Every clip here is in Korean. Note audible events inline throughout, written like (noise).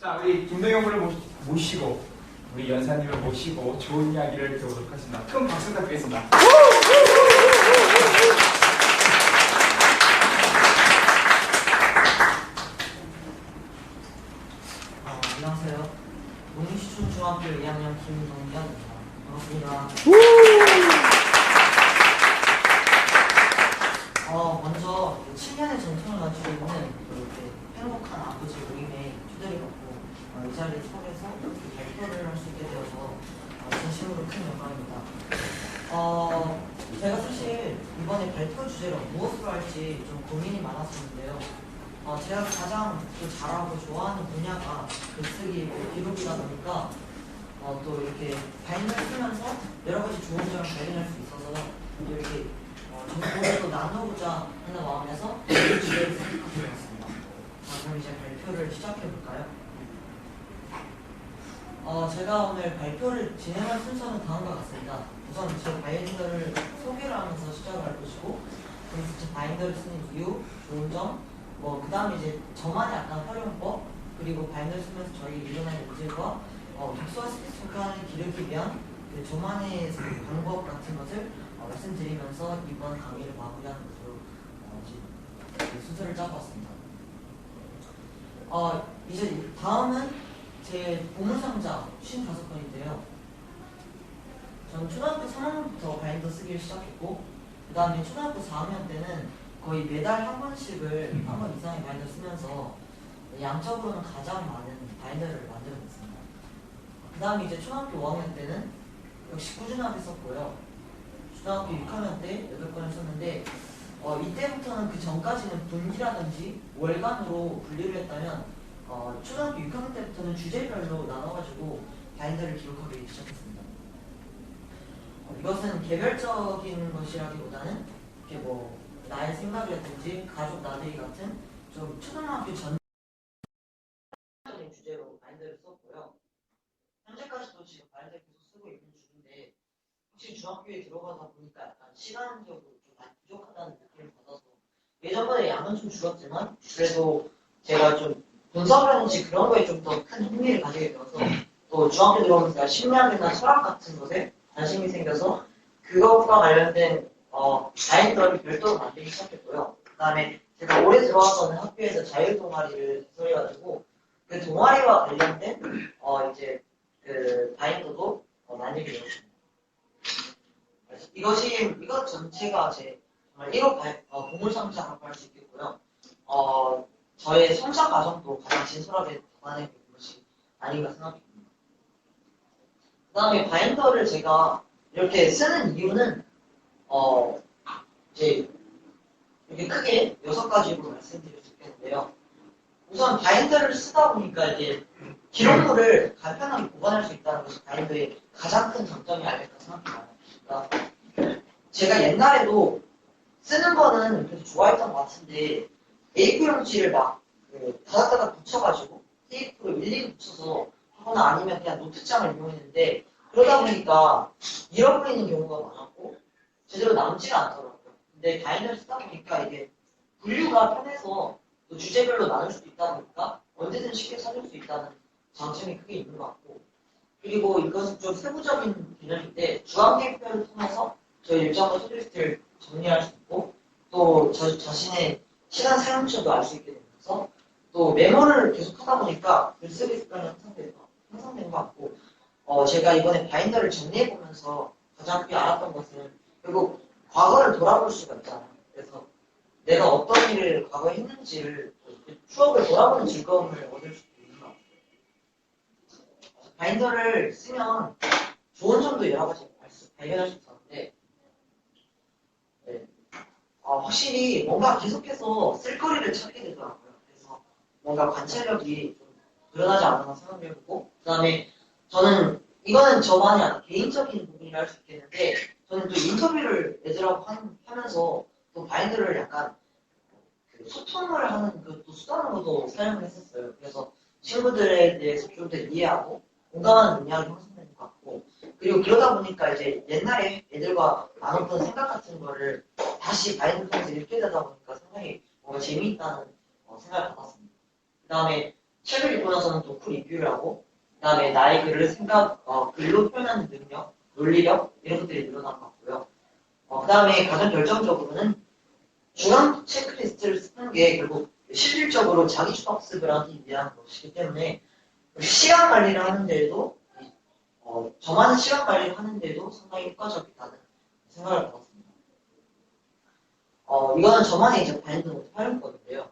자, 우리 김동영 군을 모시- 모시고 우리 연사님을 모시고 좋은 이야기를 들어보도록 하겠습니다. 큰 박수 부탁드리겠습니다. 어, 안녕하세요. 농시춘 중학교 2학년 김동현입니다. 반갑습니다. 어, 먼저 7년의 전통을 가지고 있는 그 이렇게 행복한 아버지 모임에 초대를 받고 어, 이 자리에 서서 이렇게 발표를 할 수 있게 되어서 어, 큰 영광입니다. 어, 제가 사실 이번에 발표 주제로 무엇으로 할지 좀 고민이 많았었는데요. 어, 제가 가장 또 잘하고 좋아하는 분야가 글쓰기, 뭐 기록이다 보니까 어, 또 이렇게 바인더를 쓰면서 여러 가지 좋은 점을 발견할 수 있어서 또 이렇게 어, 정보를 또 나누고자 하는 마음에서 이 주제를 선택하게 되었습니다. 자, 그럼 이제 발표를 시작해 볼까요? 어, 제가 오늘 발표를 진행할 순서는 다음과 같습니다. 우선 제 바인더를 소개를 하면서 시작을 할 것이고, 그래서 제 바인더를 쓰는 이유, 좋은 점, 뭐, 그 다음에 이제 저만의 약간 활용법, 그리고 바인더를 쓰면서 저희 일어나는 문제과, 어, 독서와 스피스하는 기르기 위한 그 저만의 그 방법 같은 것을 어, 말씀드리면서 이번 강의를 마무리하는 것으로 어, 그 순서를 짜봤습니다. 어, 이제 다음은 제 보물상자 55건인데요. 저는 초등학교 3학년부터 바인더 쓰기를 시작했고, 그 다음에 초등학교 4학년 때는 거의 매달 한 번씩을 한번 이상의 바인더 쓰면서 양적으로는 가장 많은 바인더를 만들어냈습니다. 그 다음에 이제 초등학교 5학년 때는 역시 꾸준하게 썼고요. 초등학교 6학년 때 8건을 썼는데, 어, 이때부터는 그 전까지는 분기라든지 월간으로 분류를 했다면, 어, 초등학교 6학년 때부터는 주제별로 나눠가지고 바인더를 기록하기 시작했습니다. 어, 이것은 개별적인 것이라기보다는 이렇게 뭐 나의 생각이라든지 가족 나들이 같은 좀 초등학교 전 주제로 바인더를 썼고요. 현재까지도 지금 바인더를 계속 쓰고 있는 중인데 확실히 중학교에 들어가다 보니까 약간 시간적으로 좀 많이 부족하다는 느낌을 받아서 예전보다 양은 좀 줄었지만 그래도 제가 좀 분석이라든지 그런 거에 좀 더 큰 흥미를 가지게 되어서 또 중학교 들어오면서 심리학이나 철학 같은 것에 관심이 생겨서 그것과 관련된 어, 바인더를 별도로 만들기 시작했고요. 그 다음에 제가 올해 들어왔던 학교에서 자유 동아리를 개설해가지고 그 동아리와 관련된 어, 이제 그 바인더도 어, 만들게 되었습니다. 이것이 이것 전체가 제 정말 1호 바, 어, 보물상자라고 할 수 있겠고요. 어, 저의 성장 과정도 가장 진솔하게 담아낸 것이 아닌가 생각합니다. 그 다음에 바인더를 제가 이렇게 쓰는 이유는 어, 이제 이렇게 크게 여섯 가지로 말씀드릴 수 있겠는데요. 우선 바인더를 쓰다 보니까 이제 기록물을 간편하게 보관할 수 있다는 것이 바인더의 가장 큰 장점이 아닐까 생각합니다. 그러니까 제가 옛날에도 쓰는 거는 좋아했던 것 같은데 A4 용지를 막 그, 다닥다닥 붙여가지고 테이프로 일일이 붙여서 하거나 아니면 그냥 노트장을 이용했는데 그러다 보니까 잃어버리는 경우가 많았고 제대로 남지가 않더라고요. 근데 바인더를 쓰다 보니까 이게 분류가 편해서 또 주제별로 나눌 수도 있다 보니까 언제든 쉽게 찾을 수 있다는 장점이 크게 있는 것 같고 그리고 이것은 좀 세부적인 개념인데 주황계표를 통해서 저희 일정과 투리스트를 정리할 수 있고 또 저 자신의 시간 사용처도 알 수 있게 되면서 또 메모를 계속 하다 보니까 글쓰기 습관이 향상되는 것, 같고 어, 제가 이번에 바인더를 정리해 보면서 가장 크게 알았던 것은 결국 과거를 돌아볼 수가 있잖아요. 그래서 내가 어떤 일을 과거에 했는지를 그 추억을 돌아보는 즐거움을 얻을 수도 있는 것 같아요. 바인더를 쓰면 좋은 점도 여러 가지 발견할 수 있었는데 네. 어, 확실히 뭔가 계속해서 쓸 거리를 찾게 되더라고요. 그래서 뭔가 관찰력이 좀 늘어나지 않았나 생각을 해보고 그 다음에 저는 이거는 저만이 아니라 개인적인 부분이라 할 수 있겠는데 저는 또 인터뷰를 애들하고 한- 하면서 또 바인드를 약간 그 소통을 하는 그또 수단으로도 사용을 했었어요. 그래서 친구들에 대해서 좀 더 이해하고 공감하는 능력이 형성되는 것 같고 그리고 그러다 보니까 이제 옛날에 애들과 나눴던 생각 같은 거를 다시 바인드 통해서 읽게 되다 보니까 상당히 뭔가 재미있다는 어, 생각을 받았습니다. 그 다음에 책을 읽고 나서는 덕후 리뷰를 하고 그 다음에 나의 글을 생각, 어, 글로 표현하는 능력, 논리력 이런 것들이 늘어난 것 같고요. 어, 그 다음에 가장 결정적으로는 중앙 체크리스트를 쓰는 게 결국 실질적으로 자기 주학습을 하기 위한 것이기 때문에 시간 관리를 하는 데에도 어, 저만의 시간 관리를 하는 데도 상당히 효과적이다는 생각을 받았습니다. 어, 이거는 저만의 이제 노트 활용법인데요.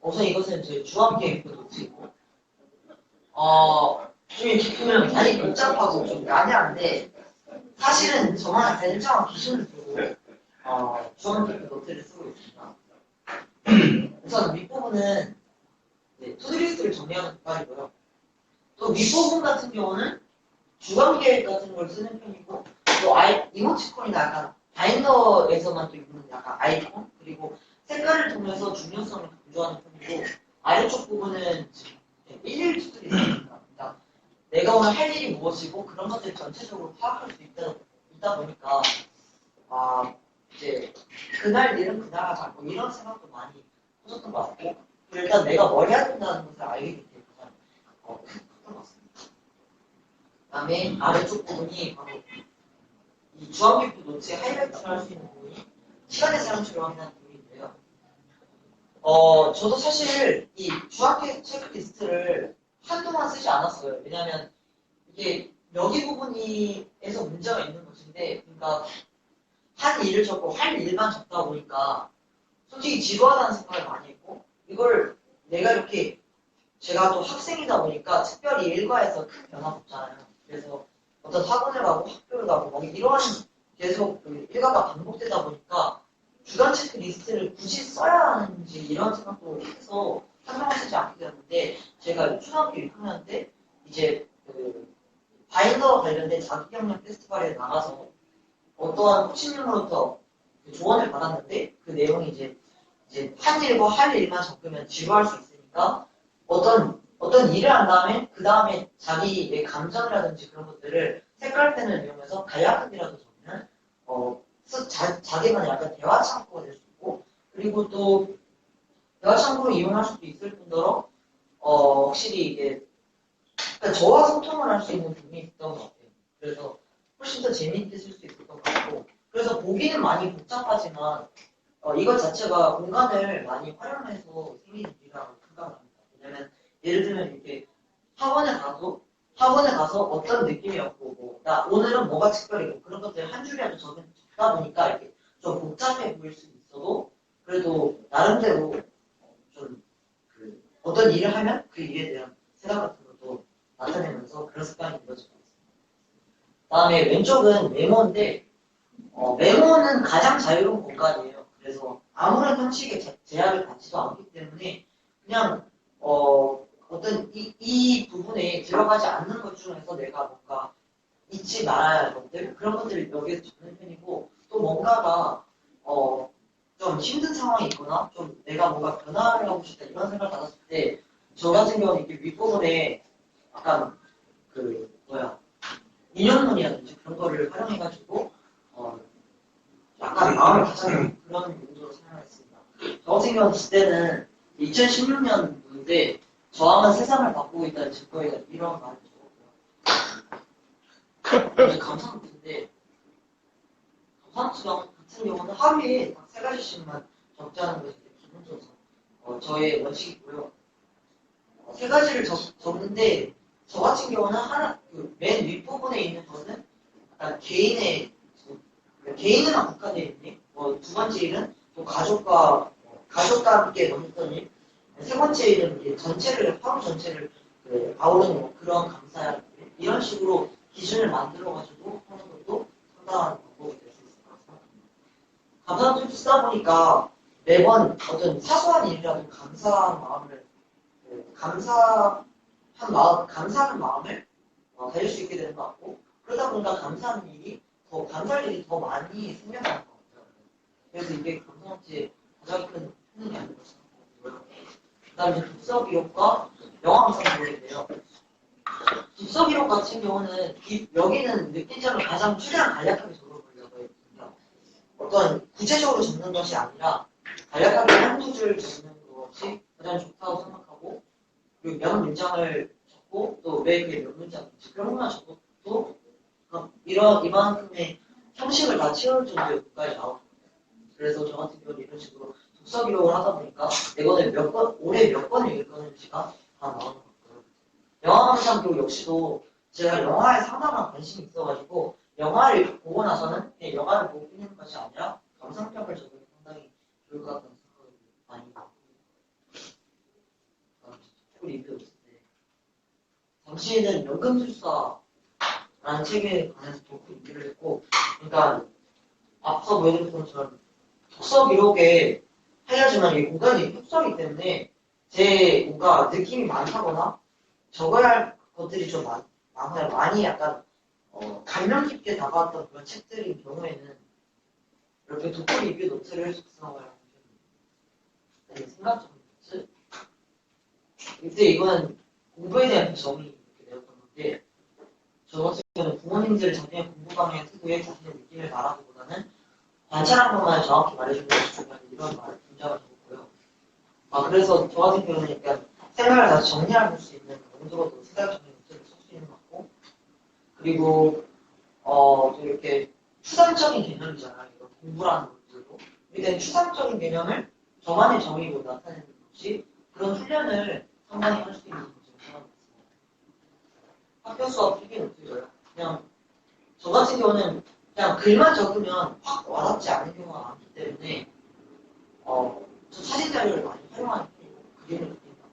우선 이것은 제 중앙계획 노트이고 어, 좀 이렇게 보면 많이 복잡하고 좀 난해한데 사실은 저만의 일정한 기준을 두고 어, 중앙계획 노트를 쓰고 있습니다. 우선 윗부분은 네, 투드리스트를 정리하는 습관이고요. 또 윗부분 같은 경우는 주관계획 같은 걸 쓰는 편이고 또 아이, 이모티콘이나 약간 바인더에서만 또 있는 약간 아이콘 그리고 색깔을 통해서 중요성을 강조하는 편이고 아래쪽 부분은 일일 투드리스트입니다. 그러니까 내가 오늘 할 일이 무엇이고 그런 것들 전체적으로 파악할 수 있다, 있다 보니까 아 이제 그날 일은 그날 하자 뭐 이런 생각도 많이 하셨던 것 같고 일단 내가 뭘 해야 된다는 것을 알게 되기 때문 에 어, 컸던 것 같습니다. 그 다음에 아래쪽 부분이 바로 이 주황기표 노트에 하이라이트를 할 수 있는 부분이 시간의 사용치를 확인하는 부분인데요. 어, 저도 사실 이 주황기 체크리스트를 한동안 쓰지 않았어요. 왜냐하면 이게 여기 부분이에서 문제가 있는 것인데, 그러니까 한 일을 적고 할 일만 적다 보니까 솔직히 지루하다는 생각을 많이 했고 이걸 내가 이렇게 제가 또 학생이다 보니까 특별히 일과에서 큰 변화가 없잖아요. 그래서 어떤 학원을 가고 학교를 가고 막 이런 계속 그 일과가 반복되다 보니까 주간 체크 리스트를 굳이 써야 하는지 이런 생각도 해서 한동안 쓰지 않게 되었는데 제가 초등학교 6학년 때 이제 그 바인더 관련된 자기경력 페스티벌에 나가서 어떠한 코치님으로부터 그 조언을 받았는데 그 내용이 이제 이제 한 일과 할 일만 적으면 지루할 수 있으니까 어떤 어떤 일을 한 다음에 그 다음에 자기의 감정이라든지 그런 것들을 색깔펜을 이용해서 간략하게라도 적으면 어 스- 자, 자기만의 약간 대화 창구가 될 수 있고 그리고 또 대화 창구로 이용할 수도 있을 뿐더러 어 확실히 이게 그러니까 저와 소통을 할 수 있는 부분이 있었던 것 같아요. 그래서 훨씬 더 재미있게 쓸 수 있었던 것 같고 그래서 보기는 많이 복잡하지만 어, 이것 자체가 공간을 많이 활용해서 생긴 일이라고 예를 들면 이렇게 학원에 가도 학원에 가서 어떤 느낌이었고 뭐, 나 오늘은 뭐가 특별히고 그런 것들 한 줄이라도 적다 보니까 이렇게 좀 복잡해 보일 수 있어도 그래도 나름대로 좀 그 어떤 일을 하면 그 일에 대한 생각 같은 것도 나타내면서 그런 습관이 이루어진 것 같습니다. 다음에 왼쪽은 메모인데 어, 메모는 가장 자유로운 공간이에요. 그래서 아무런 형식의 제- 제약을 받지도 않기 때문에 그냥 어, 어떤 이, 이 부분에 들어가지 않는 것 중에서 내가 뭔가 잊지 말아야 할 것들 그런 것들을 여기에서 적는 편이고 또 뭔가가 어, 좀 힘든 상황이 있거나 좀 내가 뭔가 변화를 하고 싶다 이런 생각을 받았을 때 저 같은 경우는 이렇게 윗부분에 약간 그 뭐야 인연문이라든지 그런 거를 활용해가지고 어, 약간 마음을 가장 그런 용도로 사용했습니다. 저 같은 경우는 그때는 2016년인데 저항은 세상을 바꾸고 있다는 증거에 이런 말을 적었고요. 감상노트인데 감상노트 같은 경우는 하루에 딱 세 가지씩만 적자는 것이 기본적으로 어, 저의 원칙이고요. 어, 세 가지를 적, 적는데 저 같은 경우는 하나 그 맨 윗부분에 있는 것은 약간 개인의 그 개인에만 국한되어 있는 뭐두 번째 일은 또 가족과 어, 가족과 함께 넘었던 일, 세 번째 일은 이제 전체를 하루 전체를 그 아우르는 뭐 그런 감사야 일, 이런 식으로 기준을 만들어 가지고 하는 것도 상당한 방법이 될 수 있을 것 같습니다. 감사도 쓰다 보니까 매번 어떤 사소한 일이라도 감사한 마음을 그 감사한 마음 감사하는 마음을 어, 가질 수 있게 되는 것 같고 그러다 보니까 감사하는 일이 더 감사할 일이 더 많이 생겨나는 것 같아요. 그래서 이게 감사한테 가장 큰 힘이 아닐까 생각하고요. 그 다음에 독서 기록과 영화 감상 기록인데요. 독서 기록 같은 경우는 이- 여기는 느낀 점을 가장 최대한 간략하게 적어보려고 했습니다. 어떤 구체적으로 적는 것이 아니라 간략하게 한두 줄 적는 것이 가장 좋다고 생각하고 몇 문장을 적고 또 왜 그게 몇 문장인지 그런 것만 적어도 어, 이런 이만큼의 형식을 다 채울 정도의 문과에 나오거든요. 그래서 저 같은 경우는 이런 식으로 독서 기록을 하다 보니까 이거는 몇 번, 올해 몇 번을 읽었는지가 다 나오는 것 같고요. 영화 감상 기록 역시도 제가 영화에 상당한 관심이 있어가지고 영화를 보고 나서는 그냥 영화를 보고 끝내는 것이 아니라 감상평을 적으면 상당히 좋을 것 같다는 생각을 많이 하고 쭉 리뷰 있을 때 당시에는 연금술사라는 책에 관해서 독후 리뷰를 했고 그러니까 앞서 보여드렸던 것처럼 독서 기록에 해야지만 이게 공간이 협소하기 때문에 제 뭔가 느낌이 많다거나 적어야 할 것들이 좀 많, 많아요. 많이 약간 어, 감명 깊게 다가왔던 그런 책들인 경우에는 이렇게 독후 리뷰 노트를 작성하거나 네, 생각적인 노트 이때 이건 공부에 대한 정이 이렇게 되었던 건데 저 같은 경우는 부모님들 자신의 공부 방향 특유의 자신의 느낌을 말하기보다는 관찰한 것만 정확히 말해주는 것이 중요한 이런 말 문장을 적었고요. 아 그래서 저 같은 경우는 약간 생각을 다시 정리할 수 있는 정도로 생각적인 노트를 쓸 수 있는 것 같고 그리고 어 또 이렇게 추상적인 개념이잖아요. 이런 공부라는 것들도 우리는 추상적인 개념을 저만의 정의로 나타내는 것이 그런 훈련을 상당히 할 수 있는 것으로 생각했습니다. 학교 수업 필기 노트죠요. 그냥 저 같은 경우는 그냥 글만 적으면 확 와닿지 않는 경우가 많기 때문에 어, 저 사진 자료를 많이 활용하는 편이고 그림을 그린다.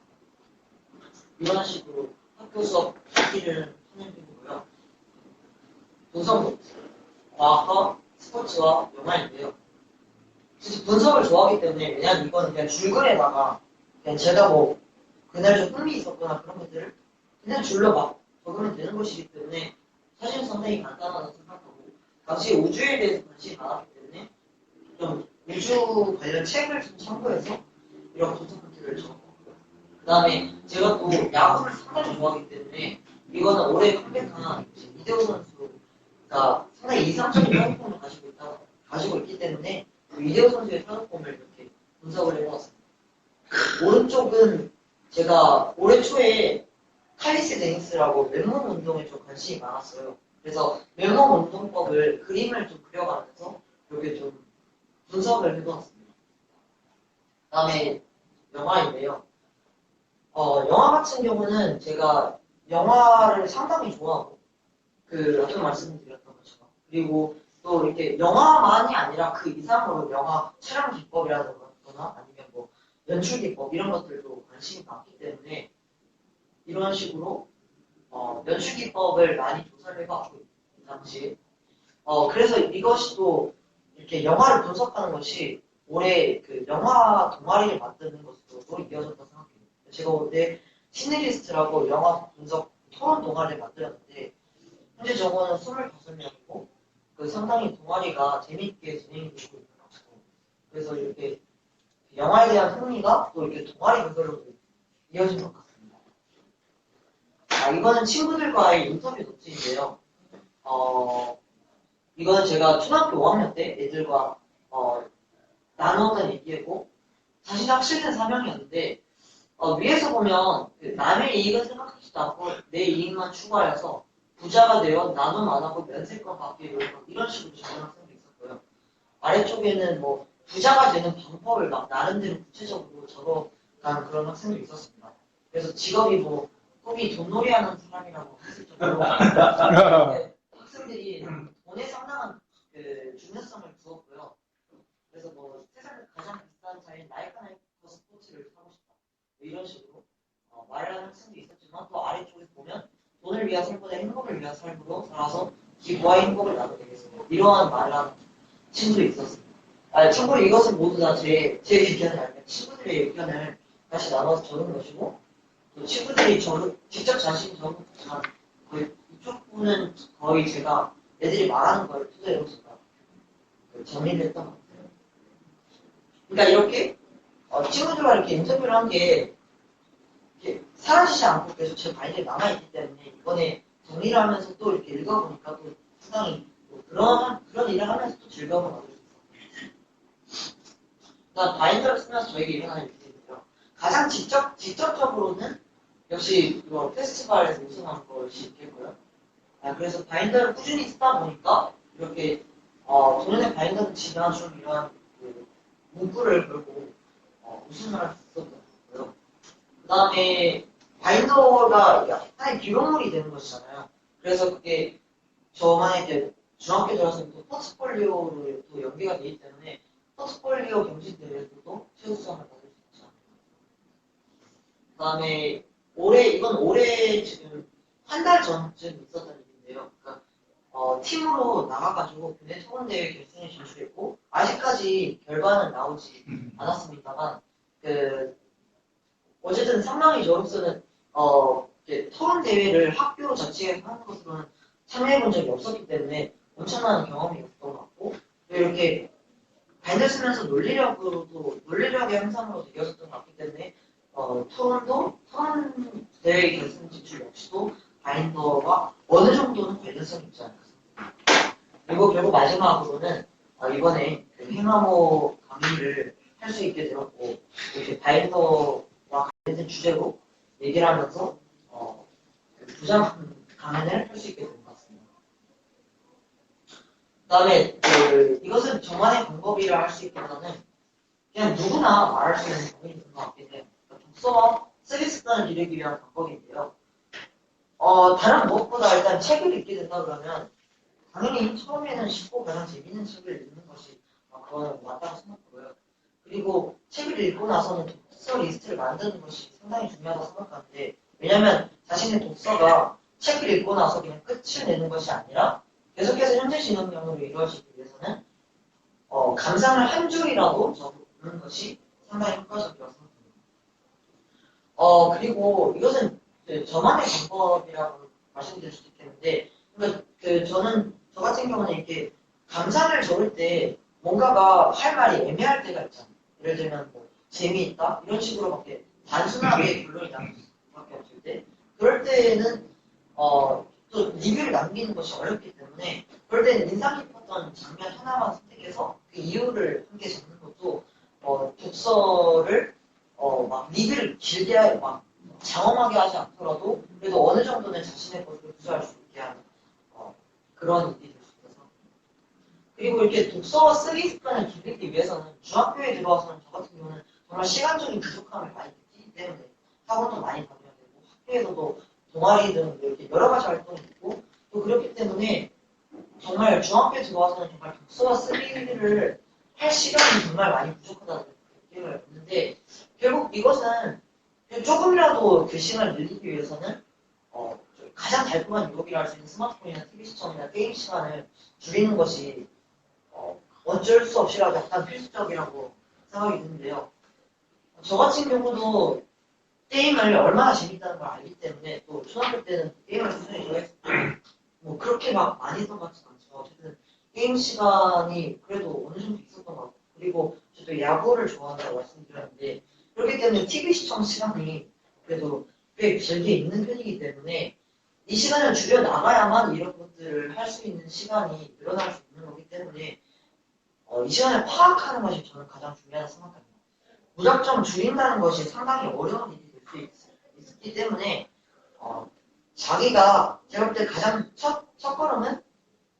이런 식으로 학교 수업 필기를 하는 편이고요. 분석 노트, 과학과 스포츠와 영화인데요. 사실 분석을 좋아하기 때문에 왜냐면 이거는 그냥 줄글에다가 그냥 제가 뭐 그날 좀 흥미 있었거나 그런 것들을 그냥 줄로 막 적으면 되는 것이기 때문에 사실 상당히 간단하다고 생각하고 당시 우주에 대해서 관심이 많았기 때문에 좀 우주 관련 책을 좀 참고해서 이런 분석 노트를 적었고요. 그 다음에 제가 또 야구를 상당히 좋아하기 때문에 이거는 올해 컴백한 이대호 선수가 상당히 이상적인 편집폼을 가지고 있다 가지고 있기 때문에 그 이대호 선수의 편집폼을 이렇게 분석을 해보았습니다. 오른쪽은 제가 올해 초에 칼리스 데니스라고 맨몸 운동에 좀 관심이 많았어요. 그래서 맨몸 운동법을 그림을 좀 그려가면서 이렇게 좀 분석을 해보았습니다. 그 다음에 영화인데요. 어, 영화 같은 경우는 제가 영화를 상당히 좋아하고 그 앞서 말씀드렸던 것처럼 그리고 또 이렇게 영화만이 아니라 그 이상으로 영화 촬영 기법이라든가 아니면 뭐 연출 기법 이런 것들도 관심이 많기 때문에 이런 식으로 어, 연출 기법을 많이 조사를 해봤고 그 당시에 어, 그래서 이것이 또 이렇게 영화를 분석하는 것이 올해 그 영화 동아리를 만드는 것으로 이어졌다고 생각해요. 제가 올해 시네리스트라고 영화 분석 토론 동아리를 만들었는데 현재 정원은 25명이고 그 상당히 동아리가 재밌게 진행이 되고 있는 것 같고 그래서 이렇게 영화에 대한 흥미가 또 이렇게 동아리 구별로 이어진 것 같습니다. 아, 이거는 친구들과의 인터뷰 노트인데요. 어, 이거는 제가 초등학교 5학년 때 애들과 어, 나누었던 얘기고 자신의 확실한 사명이었는데 어, 위에서 보면 그 남의 이익은 생각하지도 않고 내 이익만 추구하여서 부자가 되어 나눔 안 하고 면세권 받기 위해서 이런 식으로 적은 학생도 있었고요. 아래쪽에는 뭐 부자가 되는 방법을 막 나름대로 구체적으로 적어간 그런 학생도 있었습니다. 그래서 직업이 뭐 꿈이 돈놀이 하는 사람이라고 했을 정도로 네, (laughs) 학생들이 돈에 상당한 그 중요성을 두었고요. 그래서 뭐 세상에 가장 비싼 차인 나이카 나이커 스포츠를 사고 싶다. 뭐 이런 식으로 어, 말을 하는 학생도 있었지만 또 아래쪽에서 보면 돈을 위한 삶보다 행복을 위한 삶으로 살아서 기부와 행복을 나누겠습니다. 이러한 말을 하는 친구도 있었습니다. 아, 참고로 이것은 모두 다 제, 제 의견이 아니라 친구들의 의견을 다시 나눠서 적은 것이고 또 친구들이 저, 직접 자신이 적은 것지만 거의 이쪽 부분은 거의 제가 애들이 말하는 걸 토대로 제가 그 정리를 했던 것 같아요. 그러니까 이렇게 어, 친구들과 이렇게 인터뷰를 한 게 사라지지 않고 계속 제 마인드에 남아있기 때문에 이번에 정리를 하면서 또 이렇게 읽어보니까 또 상당히 뭐 그런, 그런 일을 하면서 또 즐거움을 얻을 수 있었어요. 그러니까 바인더를 쓰면서 저에게 일어나는 일들인데요. 가장 직접, 직접적으로는 역시 이거 페스티벌에서 우승한 것이 있겠고요. 아, 그래서 바인더를 꾸준히 쓰다 보니까 이렇게 어, 동년의 바인더를 치면 좀 이런 그 문구를 걸고 어, 우승을 있었던 거고요. 그 다음에 바인더가 하나의 기록물이 되는 것이잖아요. 그래서 그게 저만의 이제 중학교 들어서 또 포트폴리오로 또 연계가 되기 때문에 포트폴리오 경신 대회에서도 최우수상을 받을 수 있죠. 그 다음에 올해 이건 올해 지금 한 달 전쯤 있었던 일인데요. 그러니까 어, 팀으로 나가가지고 국내 토론 대회 결승에 진출했고 아직까지 결과는 나오지 않았습니다만 그 어쨌든 상당히 저로서는 어 토론 대회를 학교 자체에서 하는 것으로는 참여해본 적이 없었기 때문에 엄청난 경험이 없던 것 같고 또 이렇게 발들 쓰면서 논리력으로도 논리력의 향상으로 되었었던 것 같기 때문에 어, 토론도 토론 대회 결승 진출 역시도 바인더와 어느 정도는 관련성이 있지 생각합니다. 그리고 결국 마지막으로는 어, 이번에 그 행암호 강의를 할 수 있게 되었고 이렇게 바인더와 관련된 주제로 얘기를 하면서 어, 그 부장 강연을 할 수 있게 된 것 같습니다. 그 다음에 그 이것은 저만의 방법이라 할 수 있기보다는 그냥 누구나 말할 수 있는 방법인 것 같긴 해요. 독서와 습관을 기르기 위한 방법인데요. 어, 다른 무엇보다 일단 책을 읽게 된다 그러면 당연히 처음에는 쉽고 가장 재밌는 책을 읽는 것이 어, 그거는 맞다고 생각하고요. 그리고 책을 읽고 나서는 독서 리스트를 만드는 것이 상당히 중요하다고 생각하는데 왜냐하면 자신의 독서가 책을 읽고 나서 그냥 끝을 내는 것이 아니라 계속해서 현재 진행형으로 이루어지기 위해서는 어, 감상을 한 줄이라도 적는 것이 상당히 효과적이라고 생각합니다. 어, 그리고 이것은 그 저만의 방법이라고 말씀드릴 수도 있겠는데, 그러니까 그 저는 저 같은 경우는 이렇게 감상을 적을 때 뭔가가 할 말이 애매할 때가 있잖아요. 예를 들면 뭐 재미있다 이런 식으로밖에 단순하게 결론이 나는 수밖에 없을 때, 그럴 때는 어, 또 리뷰를 남기는 것이 어렵기 때문에 그럴 때는 인상 깊었던 장면 하나만 선택해서 그 이유를 함께 적는 것도 어, 독서를 어, 막 리뷰를 길게 하- 막 장엄하게 하지 않더라도 그래도 어느 정도는 자신의 것을 구조할 수 있게 하는 어, 그런 일이 될 수 있어서 그리고 이렇게 독서와 쓰기 습관을 기르기 위해서는 중학교에 들어와서는 저 같은 경우는 정말 시간적인 부족함을 많이 느끼기 때문에 학원도 많이 다녀야 되고 학교에서도 동아리 등 이렇게 여러 가지 활동이 있고 또 그렇기 때문에 정말 중학교에 들어와서는 정말 독서와 쓰기를 할 시간이 정말 많이 부족하다는 느낌을 받는데 결국 이것은 조금이라도 그 시간을 늘리기 위해서는 어, 좀 가장 달콤한 유혹이라 할 수 있는 스마트폰이나 TV 시청이나 게임 시간을 줄이는 것이 어, 어쩔 수 없이라도 약간 필수적이라고 생각이 드는데요. 저 같은 경우도 게임을 얼마나 재밌다는 걸 알기 때문에 또 초등학교 때는 게임을 꾸준히 좋아했을 때뭐 그렇게 막 많이 했던 것 같지는 않지만 어쨌든 게임 시간이 그래도 어느 정도 있었던 것 같고 그리고 저도 야구를 좋아한다고 말씀드렸는데 그렇기 때문에 TV 시청 시간이 그래도 꽤 길게 있는 편이기 때문에 이 시간을 줄여 나가야만 이런 것들을 할 수 있는 시간이 늘어날 수 있는 거기 때문에 어, 이 시간을 파악하는 것이 저는 가장 중요하다고 생각합니다. 무작정 줄인다는 것이 상당히 어려운 일이 될 수 있기 때문에 어, 자기가 제가 볼 때 가장 첫, 첫 걸음은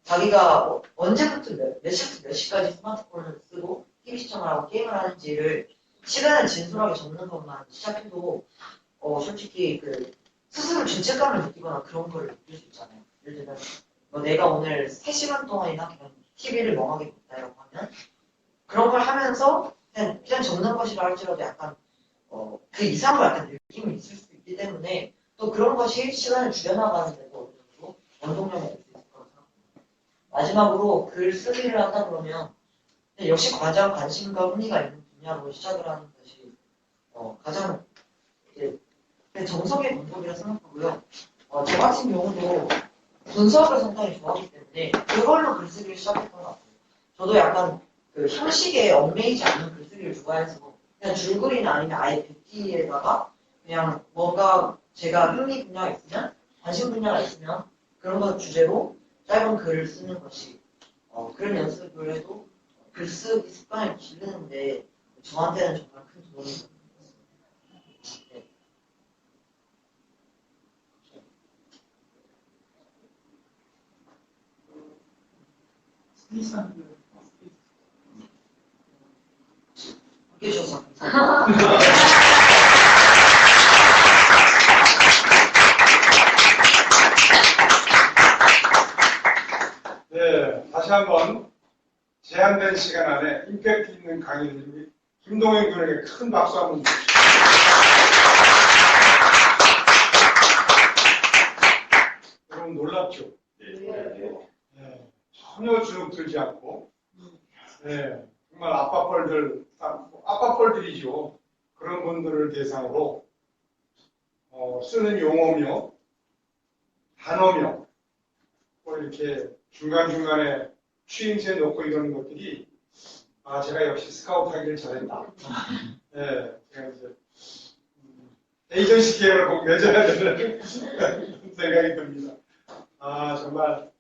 자기가 어- 언제부터 몇, 몇 시부터 몇 시까지 스마트폰을 쓰고 TV 시청을 하고 게임을 하는지를 시간을 진솔하게 적는 것만 시작해도 어, 솔직히 그 스스로 죄책감을 느끼거나 그런 걸 느낄 수 있잖아요. 예를 들면 뭐 내가 오늘 3시간 동안이나 그냥 TV를 멍하게 봤다라고 하면 그런 걸 하면서 그냥, 그냥 적는 것이라 할지라도 약간 어, 그 이상으로 약간 느낌이 있을 수 있기 때문에 또 그런 것이 시간을 줄여나가는 데도 어느 정도 원동력이 될 수 있을 거라고 생각합니다. 마지막으로 글 쓰기를 한다 그러면 역시 가장 관심과 흥미가 있는 분야로 시작을 하는 것이 어, 가장 이제 정석의 방법이라 생각하고요. 어, 저 같은 경우도 분석을 상당히 좋아하기 때문에 그걸로 글쓰기를 시작했던 것 같아요. 저도 약간 그 형식에 얽매이지 않는 글쓰기를 좋아해서 그냥 줄거리나 아니면 아예 벽기에다가 그냥 뭔가 제가 흥미 분야가 있으면 관심 분야가 있으면 그런 것 주제로 짧은 글을 쓰는 것이 어, 그런 연습을 해도 글쓰기 습관을 기르는데 저한테는 정말 큰 도움이 됐어요. 네. 함께 해주셔서 감사합니다. 다시 한번 제한된 시간 안에 임팩트 있는 강의를 김동현 교수에게 큰 박수 한번 주십시오. 여러분 놀랍죠? 네, 전혀 주눅 들지 않고, 네, 정말 아빠 뻘들, 아, 아빠뻘들이죠. 그런 분들을 대상으로 어, 쓰는 용어며 단어며 뭐 이렇게 중간중간에 추임새 놓고 이러는 것들이 아 제가 역시 스카우트 하기를 잘했다. 예, 제가 이제 음, 에이전시 계열을 꼭 맺어야 되는 (laughs) 생각이 듭니다. 아 정말